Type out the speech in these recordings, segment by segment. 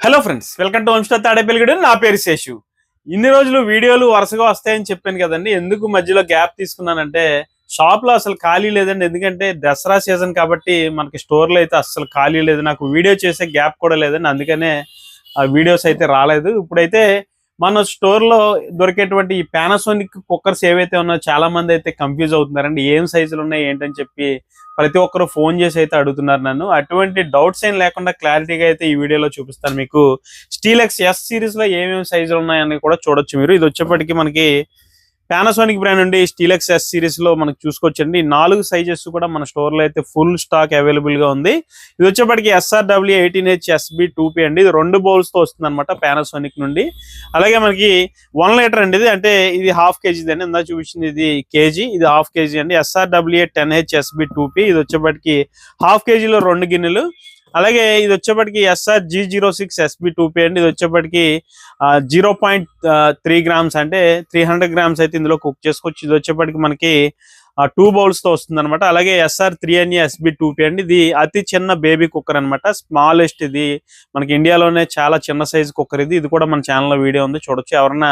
Hello friends welcome to వంశ తాడేపల్లిగడు నా పేరు శేషు. ఇన్ని రోజులు వీడియోలు వరుసగా వస్తాయని చెప్పాను కదండి. ఎందుకు మధ్యలో గ్యాప్ తీసుకున్నానంటే షాప్లో అసలు ఖాళీ లేదండి. ఎందుకంటే దసరా సీజన్ కాబట్టి మనకి స్టోర్లో అయితే అసలు ఖాళీ లేదు. నాకు వీడియో చేసే గ్యాప్ కూడా లేదండి. అందుకనే ఆ వీడియోస్ అయితే రాలేదు. ఇప్పుడైతే మన స్టోర్లో దొరికేటువంటి ఈ పానాసోనిక్ కుక్కర్స్ ఏవైతే ఉన్నాయో చాలా మంది అయితే కన్ఫ్యూజ్ అవుతున్నారండి. ఏం సైజులు ఉన్నాయి ఏంటని చెప్పి ప్రతి ఒక్కరు ఫోన్ చేసి అయితే అడుగుతున్నారు నన్ను. అటువంటి డౌట్స్ ఏం లేకుండా క్లారిటీగా అయితే ఈ వీడియోలో చూపిస్తాను మీకు. స్టీల్ ఎక్స్ ఎస్ సిరీస్లో ఏమేమి సైజులు ఉన్నాయని కూడా చూడొచ్చు మీరు. ఇది వచ్చేప్పటికి మనకి పానాసోనిక్ బ్రాండ్ నుండి స్టీలక్స్ ఎస్ సిరీస్లో మనకు చూసుకోవచ్చండి. నాలుగు సైజెస్ కూడా మన స్టోర్లో అయితే ఫుల్ స్టాక్ అవైలబుల్గా ఉంది. ఇది వచ్చేప్పటికి SRW eighteen H SB two P అండి. ఇది రెండు బౌల్స్తో వస్తుంది అనమాట పానాసోనిక్ నుండి. అలాగే మనకి వన్ లీటర్ అండి ఇది. అంటే ఇది హాఫ్ కేజీ అండి ఇందా చూపించింది ఇది కేజీ ఇది హాఫ్ కేజీ అండి. SRWA ten H SB two P ఇది వచ్చేప్పటికి హాఫ్ కేజీలో రెండు గిన్నెలు. అలాగే ఇది వచ్చేప్పటికి SR G zero six SB two P అండి. ఇది వచ్చేప్పటికి జీరో పాయింట్ త్రీ గ్రామ్స్ అంటే త్రీ హండ్రెడ్ గ్రామ్స్ అయితే ఇందులో కుక్ చేసుకోవచ్చు. ఇది వచ్చేప్పటికి మనకి టూ బౌల్స్తో వస్తుంది అనమాట అలాగే ఎస్ఆర్ త్రీ అని ఎస్బి టూ పి అండి. ఇది అతి చిన్న బేబీ కుక్కర్ అనమాట స్మాలెస్ట్ ఇది. మనకి ఇండియాలోనే చాలా చిన్న సైజ్ కుక్కర్ ఇది. ఇది కూడా మన ఛానల్లో వీడియో ఉంది. చూడొచ్చు. ఎవరన్నా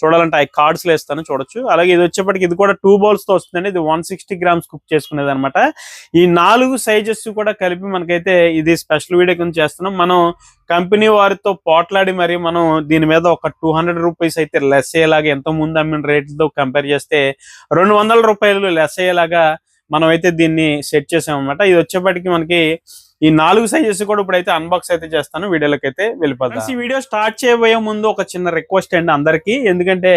చూడాలంటే ఆ కార్డ్స్లో వేస్తాను చూడొచ్చు. అలాగే ఇది వచ్చేప్పటికి ఇది కూడా టూ బౌల్స్తో వస్తుందండి. ఇది వన్ సిక్స్టీ గ్రామ్స్ కుక్ చేసుకునేది అనమాట. ఈ నాలుగు సైజెస్ కూడా కలిపి మనకైతే ఇది స్పెషల్ వీడియో కింద చేస్తున్నాం. మనం కంపెనీ వారితో పోట్లాడి మరి మనం దీని మీద ఒక టూ హండ్రెడ్ రూపీస్ అయితే లెస్ అయ్యేలాగా ఎంతో ముందు అమ్మిన రేట్లతో కంపేర్ చేస్తే రెండు వందల రూపాయలు లెస్ అయ్యేలాగా మనం అయితే దీన్ని సెట్ చేసామన్నమాట. ఇది వచ్చేప్పటికి మనకి ఈ నాలుగు సైజెస్ కూడా ఇప్పుడైతే అన్బాక్స్ అయితే చేస్తాను. వీడియోలోకి అయితే వెళ్ళిపోతాం ఈ వీడియో స్టార్ట్ చేయబోయే ముందు ఒక చిన్న రిక్వెస్ట్ అండి అందరికి. ఎందుకంటే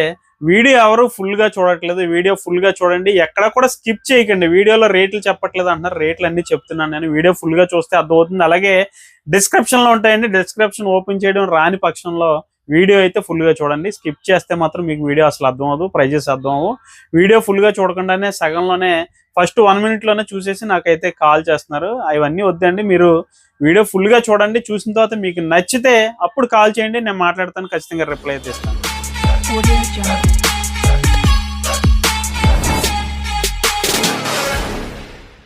వీడియో ఎవరు ఫుల్గా చూడట్లేదు. వీడియో ఫుల్గా చూడండి. ఎక్కడ కూడా స్కిప్ చేయకండి. వీడియోలో రేట్లు చెప్పట్లేదు అంటున్నారు. రేట్లు అన్ని చెప్తున్నాను నేను. వీడియో ఫుల్గా చూస్తే అర్థమవుతుంది. అలాగే డిస్క్రిప్షన్లో ఉంటాయండి. డిస్క్రిప్షన్ ఓపెన్ చేయడం రాని పక్షంలో వీడియో అయితే ఫుల్గా చూడండి. స్కిప్ చేస్తే మాత్రం మీకు వీడియో అసలు అర్థం అవ్వదు ప్రైజెస్ అర్థం అవ్వవు వీడియో ఫుల్గా చూడకుండానే సగంలోనే ఫస్ట్ వన్ మినిట్లోనే చూసేసి నాకైతే కాల్ చేస్తున్నారు. అవన్నీ వద్దండి మీరు వీడియో ఫుల్గా చూడండి చూసిన తర్వాత మీకు నచ్చితే అప్పుడు కాల్ చేయండి నేను మాట్లాడతాను ఖచ్చితంగా రిప్లై అయితే ఇస్తాను.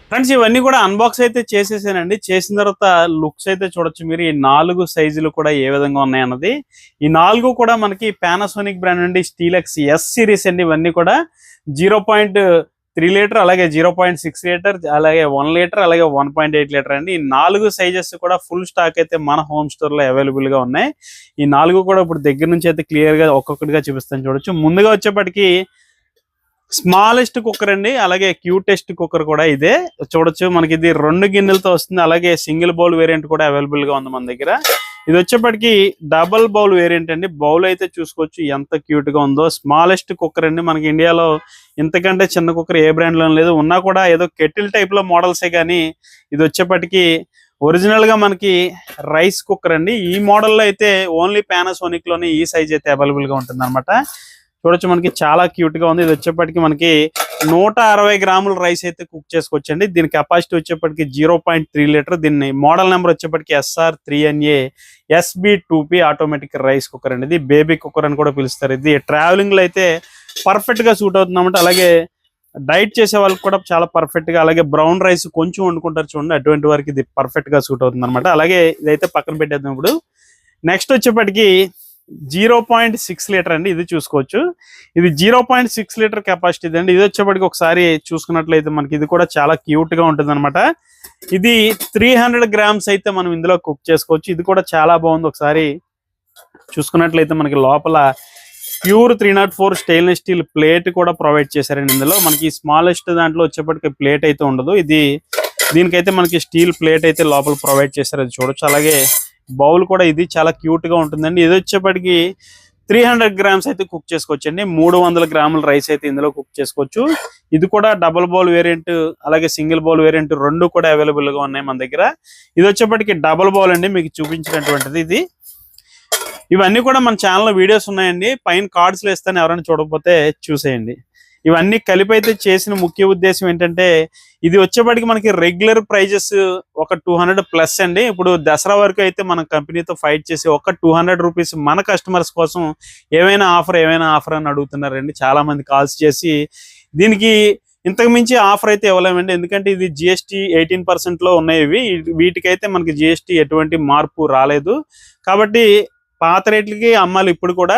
ఫ్రెండ్స్ ఇవన్నీ కూడా అన్బాక్స్ అయితే చేసేసానండి. చేసిన తర్వాత లుక్స్ అయితే చూడొచ్చు మీరు ఈ నాలుగు సైజులు కూడా ఏ విధంగా ఉన్నాయన్నది ఈ నాలుగు కూడా మనకి పానాసోనిక్ బ్రాండ్ నుండి స్టీలెక్స్ ఎస్ సిరీస్ అండి ఇవన్నీ కూడా జీరో పాయింట్ త్రీ లీటర్ అలాగే జీరో పాయింట్ సిక్స్ లీటర్ అలాగే వన్ లీటర్ అలాగే వన్ పాయింట్ ఎయిట్ లీటర్ అండి. ఈ నాలుగు సైజెస్ కూడా ఫుల్ స్టాక్ అయితే మన హోమ్ స్టోర్లో అవైలబుల్గా ఉన్నాయి. ఈ నాలుగు కూడా ఇప్పుడు దగ్గర నుంచి అయితే క్లియర్గా ఒక్కొక్కటిగా చూపిస్తాను చూడొచ్చు. ముందుగా వచ్చేప్పటికి స్మాలెస్ట్ కుక్కర్ అండి అలాగే క్యూటెస్ట్ కుక్కర్ కూడా ఇదే. చూడొచ్చు మనకి ఇది రెండు గిన్నెలతో వస్తుంది అలాగే సింగిల్ బౌల్ వేరియంట్ కూడా అవైలబుల్గా ఉంది మన దగ్గర. ఇది వచ్చేప్పటికి డబల్ బౌల్ వేరియంట్ అండి. బౌల్ అయితే చూసుకోవచ్చు ఎంత క్యూట్గా ఉందో. స్మాలెస్ట్ కుక్కర్ అండి మనకి ఇండియాలో. ఇంతకంటే చిన్న కుక్కర్ ఏ బ్రాండ్లో లేదు. ఉన్నా కూడా ఏదో కెటిల్ టైప్లో మోడల్సే కానీ ఇది వచ్చేప్పటికి ఒరిజినల్గా మనకి రైస్ కుక్కర్ అండి. ఈ మోడల్లో అయితే ఓన్లీ పానాసోనిక్లోనే ఈ సైజ్ అయితే అవైలబుల్గా ఉంటుంది అనమాట చూడొచ్చు మనకి చాలా క్యూట్గా ఉంది. ఇది వచ్చేప్పటికి మనకి నూట అరవై గ్రాముల రైస్ అయితే కుక్ చేసుకోవచ్చండి దీని కెపాసిటీ వచ్చేప్పటికి జీరో పాయింట్ త్రీ లీటర్. దీన్ని మోడల్ నెంబర్ వచ్చేప్పటికి SR three NA SB two P automatic rice cooker అండి. ఇది బేబీ కుక్కర్ అని కూడా పిలుస్తారు. ఇది ట్రావెలింగ్లో అయితే పర్ఫెక్ట్గా సూట్ అవుతుందన్నమాట అలాగే డైట్ చేసే వాళ్ళకి కూడా చాలా పర్ఫెక్ట్గా అలాగే బ్రౌన్ రైస్ కొంచెం వండుకుంటారు చూడండి. అటువంటి వారికి ఇది పర్ఫెక్ట్గా సూట్ అవుతుంది అనమాట అలాగే ఇదైతే పక్కన పెట్టేద్దాం ఇప్పుడు. నెక్స్ట్ వచ్చేప్పటికి జీరో పాయింట్ సిక్స్ లీటర్ అండి ఇది చూసుకోవచ్చు. ఇది zero point six litre capacity అండి. ఇది వచ్చేప్పటికి ఒకసారి చూసుకున్నట్లయితే మనకి ఇది కూడా చాలా క్యూట్గా ఉంటుంది అనమాట ఇది త్రీ హండ్రెడ్ గ్రామ్స్ అయితే మనం ఇందులో కుక్ చేసుకోవచ్చు. ఇది కూడా చాలా బాగుంది. ఒకసారి చూసుకున్నట్లయితే మనకి లోపల pure three nought four stainless steel plate కూడా ప్రొవైడ్ చేశారండి ఇందులో. మనకి స్మాలెస్ట్ దాంట్లో వచ్చేప్పటికి ప్లేట్ అయితే ఉండదు. ఇది దీనికైతే మనకి స్టీల్ ప్లేట్ అయితే లోపల ప్రొవైడ్ చేశారు. అది చూడొచ్చు. అలాగే బౌల్ కూడా ఇది చాలా క్యూట్గా ఉంటుందండి. ఇది వచ్చేప్పటికి త్రీ హండ్రెడ్ గ్రామ్స్ అయితే కుక్ చేసుకోవచ్చు అండి మూడు వందల గ్రాముల రైస్ అయితే ఇందులో కుక్ చేసుకోవచ్చు. ఇది కూడా డబుల్ బౌల్ వేరియంట్ అలాగే సింగిల్ బౌల్ వేరియంట్ రెండు కూడా అవైలబుల్గా ఉన్నాయి మన దగ్గర. ఇది వచ్చేప్పటికి డబుల్ బౌల్ అండి మీకు చూపించినటువంటిది ఇది. ఇవన్నీ కూడా మన ఛానల్లో వీడియోస్ ఉన్నాయండి. పైన కార్డ్స్లో ఇస్తాను ఎవరైనా చూడకపోతే చూసేయండి. ఇవన్నీ కలిపి అయితే చేసిన ముఖ్య ఉద్దేశం ఏంటంటే ఇది వచ్చేప్పటికి మనకి రెగ్యులర్ ప్రైజెస్ ఒక టూ హండ్రెడ్ ప్లస్ అండి. ఇప్పుడు దసరా వరకు అయితే మనం కంపెనీతో ఫైట్ చేసి ఒక టూ హండ్రెడ్ రూపీస్ మన కస్టమర్స్ కోసం ఏమైనా ఆఫర్ ఏమైనా ఆఫర్ అని అడుగుతున్నారండి. చాలా మంది కాల్స్ చేసి దీనికి ఇంతకు మించి ఆఫర్ అయితే ఇవ్వలేమండి. ఎందుకంటే ఇది జిఎస్టీ ఎయిటీన్లో ఉన్నాయి ఇవి. వీటికైతే మనకి జిఎస్టీ ఎటువంటి మార్పు రాలేదు. కాబట్టి పాత రేట్లకి అమ్మాలి ఇప్పుడు కూడా.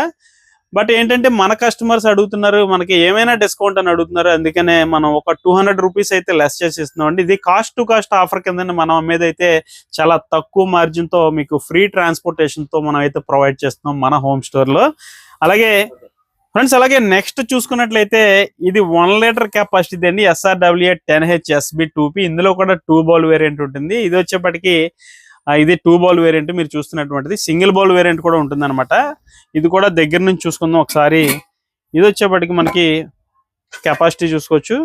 బట్ ఏంటంటే మన కస్టమర్స్ అడుగుతున్నారు మనకి ఏమైనా డిస్కౌంట్ అని అడుగుతున్నారు అందుకనే మనం ఒక టూ హండ్రెడ్ రూపీస్ అయితే లెస్ చేసిస్తున్నాం అండి. ఇది కాస్ట్ టు కాస్ట్ ఆఫర్ కింద మనం మీద అయితే చాలా తక్కువ మార్జిన్తో మీకు ఫ్రీ ట్రాన్స్పోర్టేషన్తో మనం అయితే ప్రొవైడ్ చేస్తున్నాం మన హోమ్ స్టోర్లో. అలాగే ఫ్రెండ్స్ అలాగే నెక్స్ట్ చూసుకున్నట్లయితే ఇది వన్ లీటర్ కెపాసిటీ అండి SRWA ten H SB two ఇందులో కూడా టూ బౌల్ వేరియంట్ ఉంటుంది. ఇది వచ్చేప్పటికి ఇది టూ బౌల్ వేరియంట్ మీరు చూస్తున్నటువంటిది. సింగిల్ బౌల్ వేరియంట్ కూడా ఉంటుందన్నమాట. ఇది కూడా దగ్గర నుంచి చూసుకుందాం ఒకసారి. ఇది వచ్చేప్పటికి మనకి కెపాసిటీ చూసుకోవచ్చు.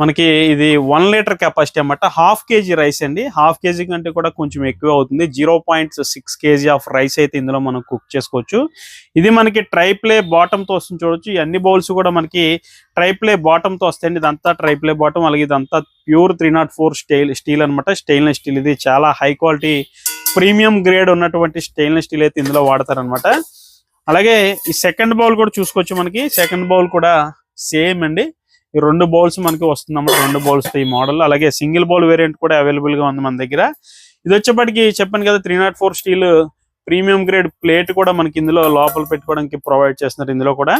మనకి ఇది వన్ లీటర్ కెపాసిటీ అనమాట హాఫ్ కేజీ రైస్ అండి. హాఫ్ కేజీ కంటే కూడా కొంచెం ఎక్కువ అవుతుంది. Zero point six KG of rice అయితే ఇందులో మనం కుక్ చేసుకోవచ్చు. ఇది మనకి ట్రైప్లే బాటమ్తో వస్తుంది చూడొచ్చు. అన్ని బౌల్స్ కూడా మనకి ట్రైప్లే బాటమ్తో వస్తాయండి. ఇదంతా ట్రైప్లే బాటమ్ అలాగే ఇదంతా pure three nought four style steel అనమాట స్టెయిన్లెస్ స్టీల్ ఇది. చాలా హై క్వాలిటీ ప్రీమియం గ్రేడ్ ఉన్నటువంటి స్టెయిన్లెస్ స్టీల్ అయితే ఇందులో వాడతారనమాట అలాగే ఈ సెకండ్ బౌల్ కూడా చూసుకోవచ్చు మనకి. సెకండ్ బౌల్ కూడా సేమ్ అండి. ఈ రెండు బౌల్స్ మనకి వస్తుందన్నమాట. రెండు బౌల్స్ ఈ మోడల్ అలాగే సింగిల్ బౌల్ వేరియంట్ కూడా అవైలబుల్గా ఉంది మన దగ్గర. ఇది వచ్చేప్పటికి చెప్పాను కదా three nought four steel premium grade plate కూడా మనకి ఇందులో లోపల పెట్టుకోవడానికి ప్రొవైడ్ చేస్తున్నారు ఇందులో కూడా.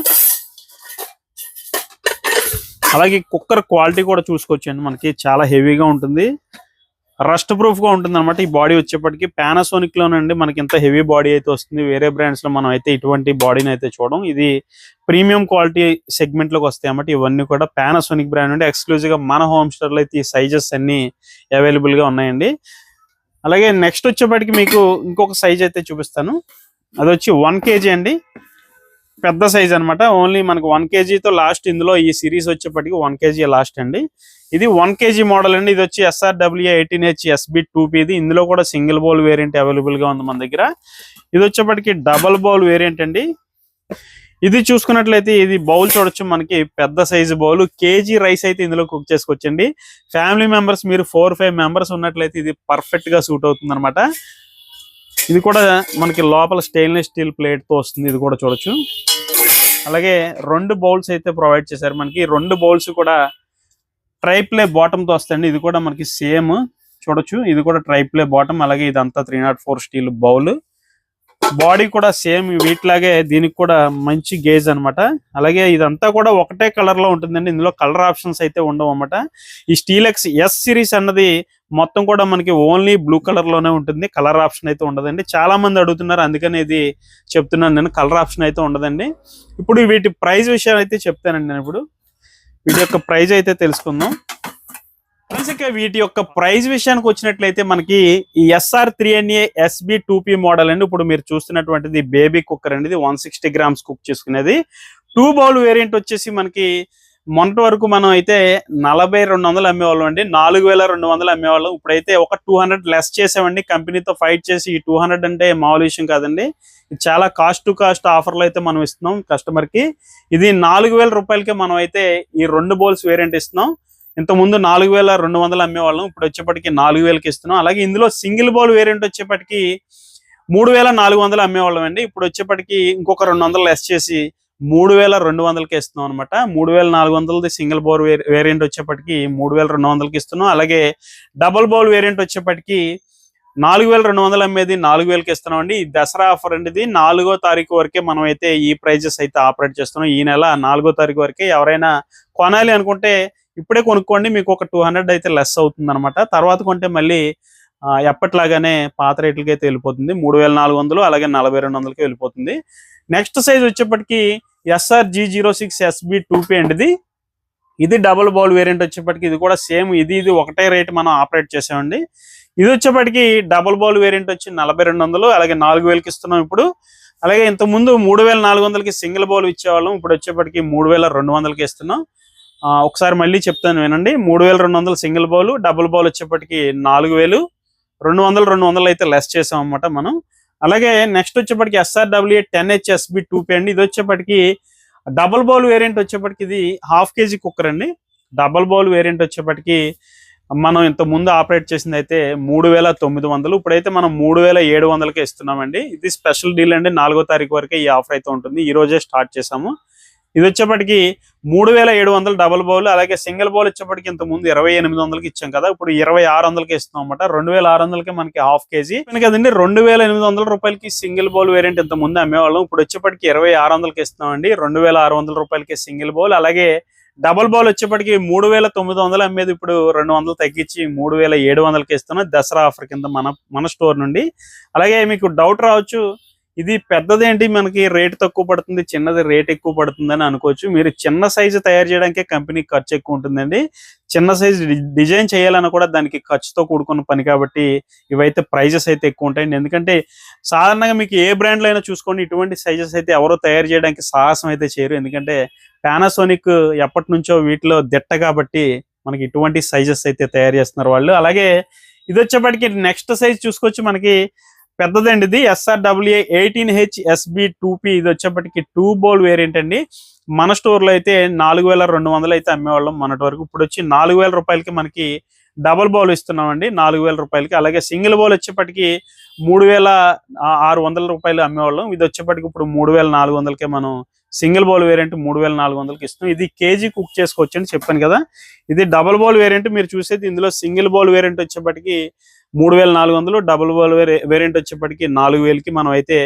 అలాగే కుక్కర్ క్వాలిటీ కూడా చూసుకోవచ్చండి మనకి. చాలా హెవీగా ఉంటుంది. రస్ట్ ప్రూఫ్గా ఉంటుంది అనమాట ఈ బాడీ వచ్చేప్పటికి పానాసోనిక్ లోనండి మనకి ఇంత హెవీ బాడీ అయితే వస్తుంది. వేరే బ్రాండ్స్లో మనం అయితే ఇటువంటి బాడీని అయితే చూడడం ఇది ప్రీమియం క్వాలిటీ సెగ్మెంట్లోకి వస్తాయి అన్నమాట. ఇవన్నీ కూడా పానాసోనిక్ బ్రాండ్ అండి. ఎక్స్క్లూజివ్గా మన హోమ్ స్టోర్లో అయితే ఈ సైజెస్ అన్ని అవైలబుల్గా ఉన్నాయండి. అలాగే నెక్స్ట్ వచ్చేప్పటికి మీకు ఇంకొక సైజ్ అయితే చూపిస్తాను. అది వచ్చి వన్ కేజీ అండి. పెద్ద సైజ్ అన్నమాట. ఓన్లీ మనకు వన్ కేజీతో లాస్ట్ ఇందులో ఈ సిరీస్ వచ్చేప్పటికి వన్ కేజీ లాస్ట్ అండి. ఇది వన్ కేజీ మోడల్ అండి. ఇది వచ్చి SRW eighteen H SB two ఇది. ఇందులో కూడా సింగిల్ బౌల్ వేరియంట్ అవైలబుల్గా ఉంది మన దగ్గర. ఇది వచ్చేప్పటికి డబల్ బౌల్ వేరియంట్ అండి. ఇది చూసుకున్నట్లయితే ఇది బౌల్ చూడొచ్చు మనకి. పెద్ద సైజు బౌల్ కేజీ రైస్ అయితే ఇందులో కుక్ చేసుకోవచ్చండి. ఫ్యామిలీ మెంబర్స్ మీరు ఫోర్ ఫైవ్ మెంబర్స్ ఉన్నట్లయితే ఇది పర్ఫెక్ట్గా సూట్ అవుతుంది అనమాట ఇది కూడా మనకి లోపల స్టెయిన్లెస్ స్టీల్ ప్లేట్తో వస్తుంది ఇది కూడా చూడొచ్చు. అలాగే రెండు బౌల్స్ అయితే ప్రొవైడ్ చేశారు మనకి. రెండు బౌల్స్ కూడా ట్రైప్లే బాటమ్తో వస్తాయండి. ఇది కూడా మనకి సేమ్ చూడొచ్చు. ఇది కూడా ట్రైప్లే బాటమ్ అలాగే ఇదంతా three nought four steel bowl body కూడా సేమ్ వీటిలాగే దీనికి కూడా మంచి గేజ్ అన్నమాట. అలాగే ఇదంతా కూడా ఒకటే కలర్లో ఉంటుందండి. ఇందులో కలర్ ఆప్షన్స్ అయితే ఉండవు అనమాట ఈ స్టీలెక్స్ ఎస్ సిరీస్ అన్నది మొత్తం కూడా మనకి ఓన్లీ బ్లూ కలర్లోనే ఉంటుంది. కలర్ ఆప్షన్ అయితే ఉండదండి. చాలా మంది అడుగుతున్నారు. అందుకని ఇది చెప్తున్నాను నేను. కలర్ ఆప్షన్ అయితే ఉండదండి. ఇప్పుడు వీటి ప్రైస్ విషయం అయితే చెప్తానండి నేను ఇప్పుడు. వీటి యొక్క ప్రైజ్ అయితే తెలుసుకుందాం. ఇక వీటి యొక్క ప్రైస్ విషయానికి వచ్చినట్లయితే మనకి ఈ SR three NA SB two P model అండి. ఇప్పుడు మీరు చూస్తున్నటువంటిది బేబీ కుక్కర్ అండి. ఇది వన్ సిక్స్టీ గ్రామ్స్ కుక్ చేసుకునేది. టూ బౌల్ వేరియంట్ వచ్చేసి మనకి మొన్నటి వరకు మనం అయితే నలభై రెండు వందలు అమ్మేవాళ్ళం అండి. నాలుగు వేల రెండు వందలు అమ్మేవాళ్ళం. ఇప్పుడైతే ఒక టూ హండ్రెడ్ లెస్ చేసామండి. కంపెనీతో ఫైట్ చేసి ఈ టూ హండ్రెడ్ అంటే మామూలు విషయం కాదండి. చాలా కాస్ట్ టు కాస్ట్ ఆఫర్లు అయితే మనం ఇస్తున్నాం కస్టమర్కి. ఇది నాలుగు వేల రూపాయలకి మనం అయితే ఈ రెండు బౌల్స్ వేరియంట్ ఇస్తున్నాం. ఇంతకుముందు ముందు నాలుగు వేల రెండు వందలు అమ్మేవాళ్ళం. ఇప్పుడు వచ్చేప్పటికి నాలుగు వేలకి ఇస్తున్నాం. అలాగే ఇందులో సింగిల్ బౌల్ వేరియంట్ వచ్చేప్పటికి మూడు వేల నాలుగు వందలు అమ్మేవాళ్ళం అండి. ఇప్పుడు వచ్చేప్పటికి ఇంకొక రెండు వందలు లెస్ చేసి మూడు వేల రెండు వందలకి ఇస్తున్నాం అనమాట మూడు వేల నాలుగు వందలది సింగిల్ బోర్ వేరియంట్ వచ్చేప్పటికి మూడు వేల రెండు వందలకి ఇస్తున్నాం. అలాగే డబుల్ బౌల్ వేరియంట్ వచ్చేప్పటికి నాలుగు వేల రెండు వందలు అమ్మేది నాలుగు వేలకి ఇస్తున్నాం అండి ఈ దసరా ఆఫర్ అండి నాలుగో తారీఖు వరకే మనం అయితే ఈ ప్రైజెస్ అయితే ఆపరేట్ చేస్తున్నాం. ఈ నెల నాలుగో తారీఖు వరకే ఎవరైనా కొనాలి అనుకుంటే ఇప్పుడే కొనుక్కోండి. మీకు ఒక టూ హండ్రెడ్ అయితే లెస్ అవుతుంది అనమాట తర్వాత కొంటే మళ్ళీ ఎప్పట్లాగానే ఎప్పటిలాగానే పాత రేట్లకి అయితే వెళ్ళిపోతుంది. మూడు వేల నాలుగు వందలు అలాగే నలభై రెండు వందలకి వెళ్ళిపోతుంది. నెక్స్ట్ సైజ్ వచ్చేప్పటికి SR G zero six SB two P అండి ఇది ఇది డబుల్ బౌల్ వేరియంట్ వచ్చేప్పటికి ఇది కూడా సేమ్ ఇది ఇది ఒకటే రేట్ మనం ఆపరేట్ చేసామండి. ఇది వచ్చేప్పటికి డబుల్ బౌల్ వేరియంట్ వచ్చి నలభై రెండు వందలు అలాగే నాలుగు వేలకి ఇస్తున్నాం ఇప్పుడు. అలాగే ఇంతకుముందు ముందు మూడు వేల నాలుగు వందలకి సింగిల్ బౌల్ ఇచ్చేవాళ్ళం. ఇప్పుడు వచ్చేప్పటికి మూడు వేల రెండు వందలకి ఇస్తున్నాం. ఒకసారి మళ్ళీ చెప్తాను వినండి. మూడు వేల రెండు వందలు సింగిల్ బౌల్ డబుల్ బౌల్ వచ్చేప్పటికి నాలుగు వేలు. రెండు వందలు రెండు వందలు అయితే లెస్ చేసాం అన్నమాట మనం. అలాగే నెక్స్ట్ వచ్చేప్పటికి SRW ten H SB two P అండి. ఇది వచ్చేప్పటికి డబుల్ బౌల్ వేరియంట్ వచ్చేప్పటికి ఇది హాఫ్ కేజీ కుక్కర్ అండి. డబుల్ బౌల్ వేరియంట్ వచ్చేప్పటికి మనం ఇంత ముందు ఆపరేట్ చేసింది అయితే మూడు వేల తొమ్మిది వందలు. ఇప్పుడైతే మనం మూడు వేల ఏడు వందలకే ఇస్తున్నామండి. ఇది స్పెషల్ డీల్ అండి. నాలుగో తారీఖు వరకే ఈ ఆఫర్ అయితే ఉంటుంది. ఈ రోజే స్టార్ట్ చేసాము ఇది వచ్చేప్పటికి మూడు వేల ఏడు వందలు డబుల్ బౌల్ అలాగే సింగిల్ బౌల్ వచ్చేప్పటికి ఇంత ముందు ఇరవై ఎనిమిది వందలకి ఇచ్చాం కదా. ఇప్పుడు ఇరవై ఆరు వందలకి ఇస్తున్నాం అనమాట రెండు వేల ఆరు వందలకి మనకి హాఫ్ కేజీ కదండి రెండు వేల ఎనిమిది వందల రూపాయలకి సింగిల్ బౌల్ వేరియంట్ ఇంత ముందు అమ్మేవాళ్ళం. ఇప్పుడు వచ్చేప్పటికి ఇరవై ఆరు వందలకి ఇస్తున్నామండి. రెండు వేల ఆరు వందల రూపాయలకి సింగిల్ బౌల్ అలాగే డబల్ బౌల్ వచ్చేప్పటికి మూడు వేల తొమ్మిది వందలు అమ్మేది. ఇప్పుడు రెండు వందలు తగ్గించి మూడు వేల ఏడు వందలకి ఇస్తున్నాం. దసరా ఆఫర్ కింద మన మన స్టోర్ నుండి. అలాగే మీకు డౌట్ రావచ్చు. ఇది పెద్దదేంటి? మనకి రేట్ తక్కువ పడుతుంది చిన్నది రేట్ ఎక్కువ పడుతుంది అని అనుకోవచ్చు. మీరు చిన్న సైజు తయారు చేయడానికి కంపెనీకి ఖర్చు ఎక్కువ ఉంటుందండి. చిన్న సైజు డిజైన్ చేయాలన్నా కూడా దానికి ఖర్చుతో కూడుకున్న పని కాబట్టి ఇవైతే ప్రైజెస్ అయితే ఎక్కువ ఉంటాయండి. ఎందుకంటే సాధారణంగా మీకు ఏ బ్రాండ్లో అయినా చూసుకోండి ఇటువంటి సైజెస్ అయితే ఎవరో తయారు చేయడానికి సాహసం అయితే చేయరు. ఎందుకంటే పానాసోనిక్ ఎప్పటి నుంచో వీటిలో దిట్ట కాబట్టి మనకి ఇటువంటి సైజెస్ అయితే తయారు చేస్తున్నారు వాళ్ళు. అలాగే ఇది వచ్చేప్పటికి నెక్స్ట్ సైజ్ చూసుకోవచ్చు. మనకి పెద్దదండి ఇది. SRWA eighteen H SB two P ఇది వచ్చేప్పటికి టూ బౌల్ వేరియంట్ అండి. మన స్టోర్లో అయితే నాలుగు వేల రెండు వందలు అయితే అమ్మేవాళ్ళం మొన్నటి వరకు ఇప్పుడు వచ్చి నాలుగు వేల రూపాయలకి మనకి డబుల్ బౌల్ ఇస్తున్నామండి. నాలుగు వేల రూపాయలకి. అలాగే సింగిల్ బౌల్ వచ్చేప్పటికి మూడు వేల ఆరు వందల రూపాయలు అమ్మేవాళ్ళం. ఇది వచ్చేప్పటికి ఇప్పుడు మూడు వేల నాలుగు వందలకే మనం సింగిల్ బౌల్ వేరియంట్ మూడు వేల నాలుగు వందలకి ఇస్తాం ఇది కేజీ కుక్ చేసుకోవచ్చు అని చెప్పాను కదా. ఇది డబుల్ బౌల్ వేరియంట్ మీరు చూసేది ఇందులో సింగిల్ బౌల్ వేరియంట్ వచ్చేప్పటికి మూడు వేల నాలుగు వందలు డబుల్ వల్ వేరియంట్ వచ్చేప్పటికి నాలుగు వేలకి మనం అయితే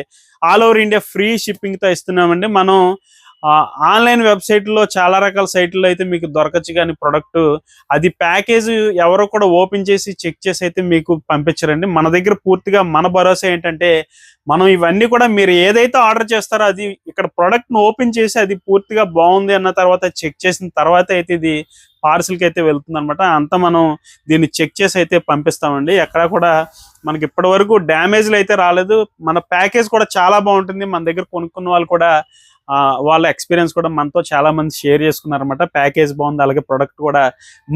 ఆల్ ఓవర్ ఇండియా ఫ్రీ షిప్పింగ్తో ఇస్తున్నామండి. మనం ఆన్లైన్ వెబ్సైట్లో చాలా రకాల సైట్లో అయితే మీకు దొరకచ్చు కానీ ప్రొడక్ట్ అది ప్యాకేజ్ ఎవరు కూడా ఓపెన్ చేసి చెక్ చేసి అయితే మీకు పంపించరండి. మన దగ్గర పూర్తిగా మన భరోసా ఏంటంటే మనం ఇవన్నీ కూడా మీరు ఏదైతే ఆర్డర్ చేస్తారో అది ఇక్కడ ప్రొడక్ట్ను ఓపెన్ చేసి అది పూర్తిగా బాగుంది అన్న తర్వాత చెక్ చేసిన తర్వాత అయితే ఇది పార్సిల్కి అయితే వెళ్తుంది అనమాట అంత మనం దీన్ని చెక్ చేసి అయితే పంపిస్తామండి. ఎక్కడ కూడా మనకి ఇప్పటి వరకు డ్యామేజ్లు అయితే రాలేదు. మన ప్యాకేజ్ కూడా చాలా బాగుంటుంది. మన దగ్గర కొనుక్కున్న వాళ్ళు కూడా వాళ్ళ ఎక్స్పీరియన్స్ కూడా మనతో చాలా మంది షేర్ చేసుకున్నారు అనమాట ప్యాకేజ్ బాగుంది అలాగే ప్రొడక్ట్ కూడా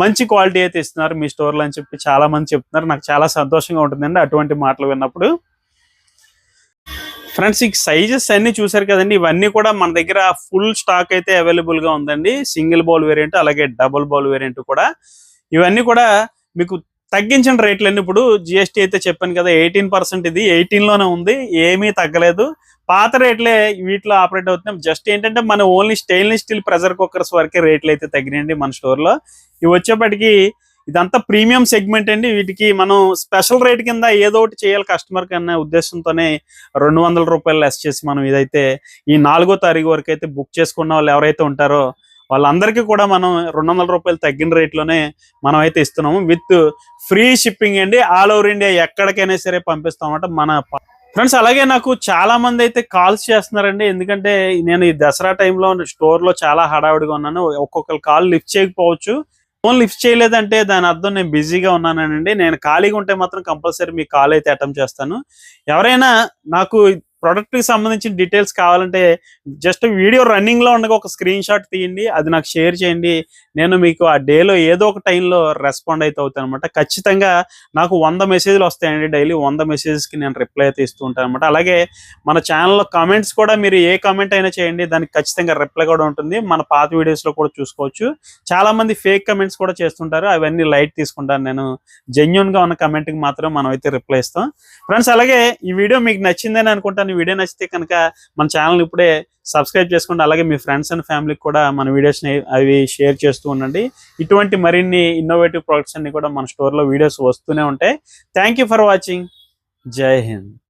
మంచి క్వాలిటీ అయితే ఇస్తున్నారు. మీ స్టోర్లో అని చెప్పి చాలా మంది చెప్తున్నారు. నాకు చాలా సంతోషంగా ఉంటుందండి అటువంటి మాటలు విన్నప్పుడు. ఫ్రెండ్స్ ఈ సైజెస్ అన్ని చూసారు కదండి. ఇవన్నీ కూడా మన దగ్గర ఫుల్ స్టాక్ అయితే అవైలబుల్గా ఉందండి. సింగిల్ బౌల్ వేరియంట్ అలాగే డబుల్ బౌల్ వేరియంట్ కూడా. ఇవన్నీ కూడా మీకు తగ్గించిన రేట్లన్నీ ఇప్పుడు జిఎస్టీ అయితే చెప్పాను కదా ఎయిటీన్ పర్సెంట్ ఇది ఎయిటీన్లోనే ఉంది ఏమీ తగ్గలేదు. పాత రేట్లే వీటిలో ఆపరేట్ అవుతున్నాయి. జస్ట్ ఏంటంటే మన only stainless steel pressure cookers వరకే రేట్లు అయితే తగ్గినాయండి మన స్టోర్లో. ఇవి వచ్చేప్పటికి ఇదంతా ప్రీమియం సెగ్మెంట్ అండి. వీటికి మనం స్పెషల్ రేట్ కింద ఏదో ఒకటి చేయాలి కస్టమర్కి అనే ఉద్దేశంతోనే రెండు వందల రూపాయలు లెస్ చేసి మనం ఇదైతే ఈ నాలుగో తారీఖు వరకు అయితే బుక్ చేసుకున్న వాళ్ళు ఎవరైతే ఉంటారో వాళ్ళందరికీ కూడా మనం రెండు వందల రూపాయలు తగ్గిన రేట్లోనే మనం అయితే ఇస్తున్నాము. విత్ ఫ్రీ షిప్పింగ్ అండి. ఆల్ ఓవర్ ఇండియా ఎక్కడికైనా సరే పంపిస్తామన్నమాట మన ఫ్రెండ్స్ అలాగే నాకు చాలా మంది అయితే కాల్స్ చేస్తున్నారండి. ఎందుకంటే నేను ఈ దసరా టైంలో స్టోర్లో చాలా హడావిడిగా ఉన్నాను. ఒక్కొక్కరు కాల్ లిఫ్ట్ చేయకపోవచ్చు. ఫోన్ లిఫ్ట్ చేయలేదంటే దాని అర్థం నేను బిజీగా ఉన్నానండి. నేను ఖాళీగా ఉంటే మాత్రం కంపల్సరీ మీ కాల్ అయితే అటెంప్ట్ చేస్తాను. ఎవరైనా నాకు కి సంబంధించిన డీటెయిల్స్ కావాలంటే జస్ట్ వీడియో రన్నింగ్లో ఉండగా ఒక స్క్రీన్ షాట్ తీయండి అది నాకు షేర్ చేయండి. నేను మీకు ఆ డేలో ఏదో ఒక టైంలో రెస్పాండ్ అయితే అవుతాను అనమాట ఖచ్చితంగా నాకు వంద మెసేజ్లు వస్తాయండి డైలీ వంద మెసేజెస్కి నేను రిప్లై అయితే ఇస్తూ ఉంటాను అనమాట అలాగే మన ఛానల్లో కమెంట్స్ కూడా మీరు ఏ కమెంట్ అయినా చేయండి. దానికి ఖచ్చితంగా రిప్లై కూడా ఉంటుంది. మన పాత వీడియోస్లో కూడా చూసుకోవచ్చు. చాలా మంది ఫేక్ కమెంట్స్ కూడా చేస్తుంటారు. అవన్నీ లైట్ తీసుకుంటాను నేను. జెన్యున్గా ఉన్న కమెంట్కి మాత్రం మనం అయితే రిప్లై ఇస్తాం. ఫ్రెండ్స్ అలాగే ఈ వీడియో మీకు నచ్చిందని అనుకుంటాను. కానీ వీడియో నచ్చితే కనుక మన ఛానల్ ఇప్పుడే సబ్స్క్రైబ్ చేసుకోండి. అలాగే మీ ఫ్రెండ్స్ అండ్ ఫ్యామిలీకి కూడా మన వీడియోస్ని అవి షేర్ చేస్తూ ఉండండి. ఇటువంటి మరిన్ని ఇన్నోవేటివ్ ప్రొడక్ట్స్ అన్ని కూడా మన స్టోర్లో వీడియోస్ వస్తూనే ఉంటాయి. థ్యాంక్ ఫర్ వాచింగ్ జై హింద్